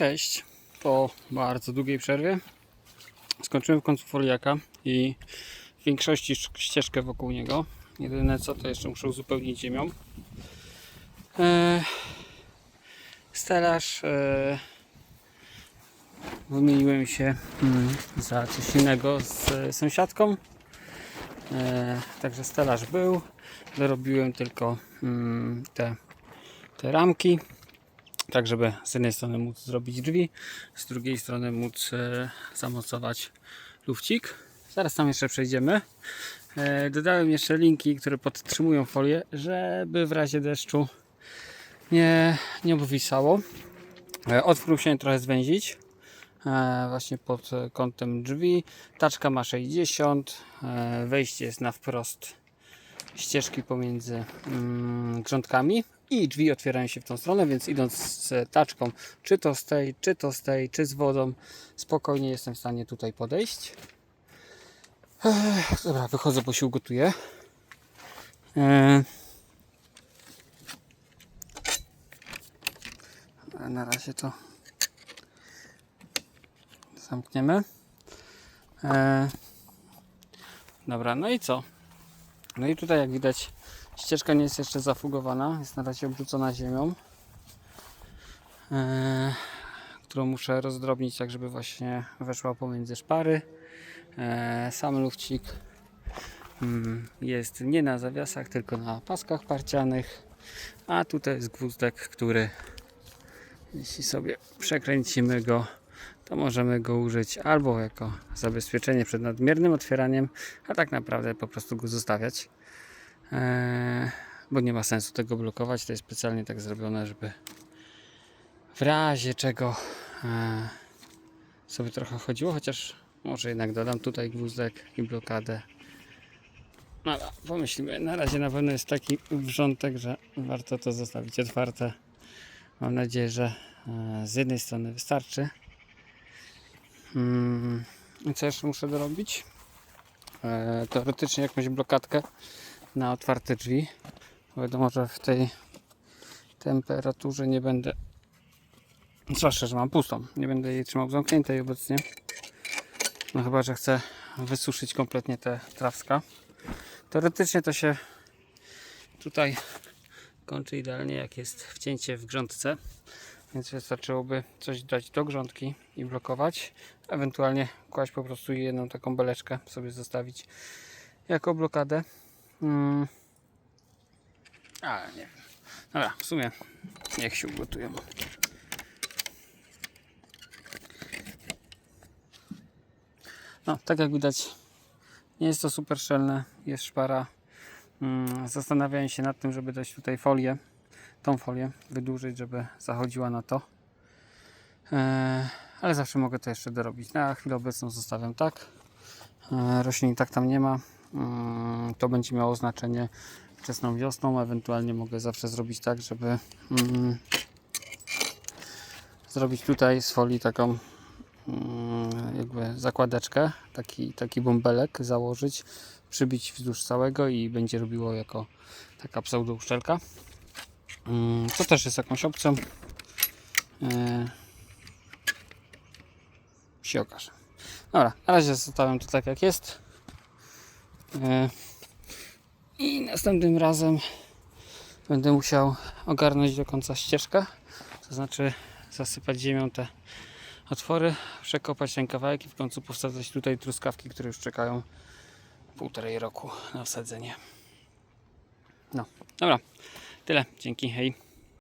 Cześć. Po bardzo długiej przerwie skończyłem w końcu foliaka i w większości sz- ścieżkę wokół niego. Jedyne co to jeszcze muszę uzupełnić ziemią. E, stelaż e, wymieniłem się mm, za coś innego z sąsiadką. E, także stelaż był. Dorobiłem tylko mm, te, te ramki tak żeby z jednej strony móc zrobić drzwi, z drugiej strony móc e, zamocować lufcik. Zaraz tam jeszcze przejdziemy. E, dodałem jeszcze linki, które podtrzymują folię, żeby w razie deszczu nie, nie obwisało. E, otwór musiałem trochę zwęzić. Właśnie pod kątem drzwi. Taczka ma 60. E, wejście jest na wprost ścieżki pomiędzy mm, grządkami i drzwi otwierają się w tą stronę, więc idąc z taczką, czy to z tej, czy to z tej, czy z wodą, spokojnie jestem w stanie tutaj podejść. Ech, dobra, wychodzę, bo się ugotuję. E, na razie to zamkniemy. E, dobra, no i co? No i tutaj jak widać ścieżka nie jest jeszcze zafugowana, jest na razie obrzucona ziemią, e, którą muszę rozdrobnić tak, żeby właśnie weszła pomiędzy szpary. E, sam lufcik mm, jest nie na zawiasach, tylko na paskach parcianych, a tutaj jest gwózdek, który jeśli sobie przekręcimy go, to możemy go użyć albo jako zabezpieczenie przed nadmiernym otwieraniem, a tak naprawdę po prostu go zostawiać. Eee, bo nie ma sensu tego blokować. To jest specjalnie tak zrobione, żeby w razie czego eee, sobie trochę chodziło, chociaż może jednak dodam tutaj gwózdek i blokadę. No, pomyślimy. Na razie na pewno jest taki wrzątek, że warto to zostawić otwarte. Mam nadzieję, że e, z jednej strony wystarczy. Mm, co jeszcze muszę dorobić? E, teoretycznie jakąś blokadkę na otwarte drzwi. Wiadomo, że w tej temperaturze nie będę, zwłaszcza, że mam pustą, nie będę jej trzymał zamkniętej obecnie. No chyba, że chcę wysuszyć kompletnie te trawska. Teoretycznie to się tutaj kończy idealnie, jak jest wcięcie w grządce. Więc wystarczyłoby coś dać do grządki i blokować. Ewentualnie kłaść po prostu jedną taką beleczkę sobie zostawić jako blokadę. Mm. Ale nie wiem. Dobra, w sumie niech się ugotują. No, tak jak widać, nie jest to super szczelne, jest szpara. Mm, Zastanawiałem się nad tym, żeby dać tutaj folię, tą folię wydłużyć, żeby zachodziła na to. Eee, ale zawsze mogę to jeszcze dorobić. Na chwilę obecną zostawiam tak. Eee, roślin tak tam nie ma. Mm, to będzie miało znaczenie wczesną wiosną. Ewentualnie mogę zawsze zrobić tak, żeby mm, zrobić tutaj z folii taką mm, jakby zakładeczkę, taki, taki bąbelek założyć, przybić wzdłuż całego i będzie robiło jako taka pseudo uszczelka. To też jest jakąś opcją. E, się okaże. Dobra, na razie zostawiam to tak jak jest. E, I następnym razem będę musiał ogarnąć do końca ścieżkę. To znaczy zasypać ziemią te otwory, przekopać ten kawałek i w końcu powsadzać tutaj truskawki, które już czekają półtorej roku na wsadzenie. No, dobra, tyle. Dzięki, hej.